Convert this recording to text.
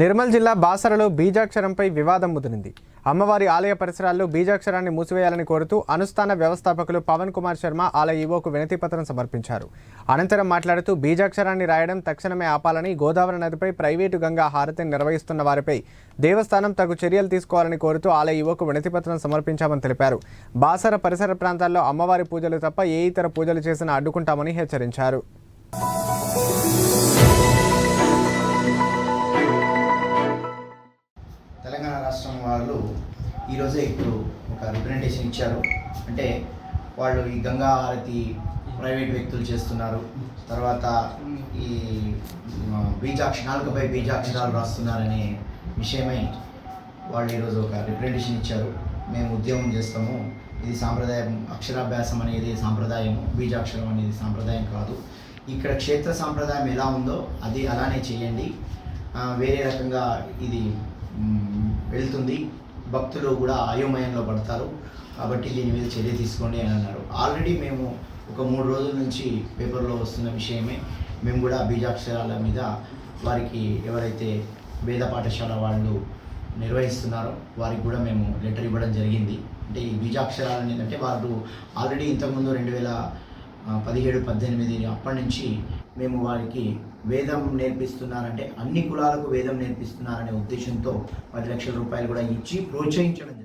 నిర్మల్ జిల్లా బాసరలో బీజాక్షరంపై వివాదం ముదిరింది. అమ్మవారి ఆలయ పరిసరాల్లో బీజాక్షరాన్ని మూసివేయాలని కోరుతూ అనుష్ఠాన వ్యవస్థాపకులు పవన్ కుమార్ శర్మ ఆలయ ఈవోకు వినతి పత్రం సమర్పించారు. అనంతరం మాట్లాడుతూ బీజాక్షరాన్ని రాయడం తక్షణమే ఆపాలని గోదావరి నదిపై ప్రైవేటు గంగా హారతిని నిర్వహిస్తున్న వారిపై దేవస్థానం తగు చర్యలు తీసుకోవాలని కోరుతూ ఆలయ ఈవోకు వినతి పత్రం సమర్పించామని తెలిపారు. బాసర పరిసర ప్రాంతాల్లో అమ్మవారి పూజలు తప్ప ఏ ఇతర పూజలు చేసినా అడ్డుకుంటామని హెచ్చరించారు. రాష్ట్రం వాళ్ళు ఈరోజే ఇప్పుడు ఒక రిప్రజెంటేషన్ ఇచ్చారు. అంటే వాళ్ళు ఈ గంగా హారతి ప్రైవేట్ వ్యక్తులు చేస్తున్నారు. తర్వాత ఈ మ, బీజాక్ష బీజాక్షరాలు రాస్తున్నారనే విషయమై వాళ్ళు ఈరోజు ఒక రిప్రజెంటేషన్ ఇచ్చారు. మేము ఉద్యమం చేస్తాము. ఇది సాంప్రదాయం అక్షరాభ్యాసం అనేది సాంప్రదాయము బీజాక్షరం అనేది సాంప్రదాయం కాదు. ఇక్కడ క్షేత్ర సాంప్రదాయం ఎలా ఉందో అది అలానే చేయండి. వేరే రకంగా ఇది వెళ్తుంది. భక్తులు కూడా అయోమయంలో పడతారు. కాబట్టి దీని మీద చర్య తీసుకోండి అని అన్నారు. ఆల్రెడీ మేము ఒక మూడు రోజుల నుంచి పేపర్లో వస్తున్న విషయమే. మేము కూడా బీజాక్షరాల మీద వారికి ఎవరైతే వేద పాఠశాల వాళ్ళు నిర్వహిస్తున్నారో వారికి కూడా మేము లెటర్ ఇవ్వడం జరిగింది. అంటే ఈ బీజాక్షరాలు ఏంటంటే అంటే వారు ఆల్రెడీ ఇంతకుముందు రెండు వేల పదిహేడు పద్దెనిమిది అప్పటి నుంచి మేము వారికి వేదం నేర్పిస్తున్నారంటే అన్ని కులాలకు వేదం నేర్పిస్తున్నారనే ఉద్దేశంతో పది లక్షల రూపాయలు కూడా ఇచ్చి ప్రోత్సహించడం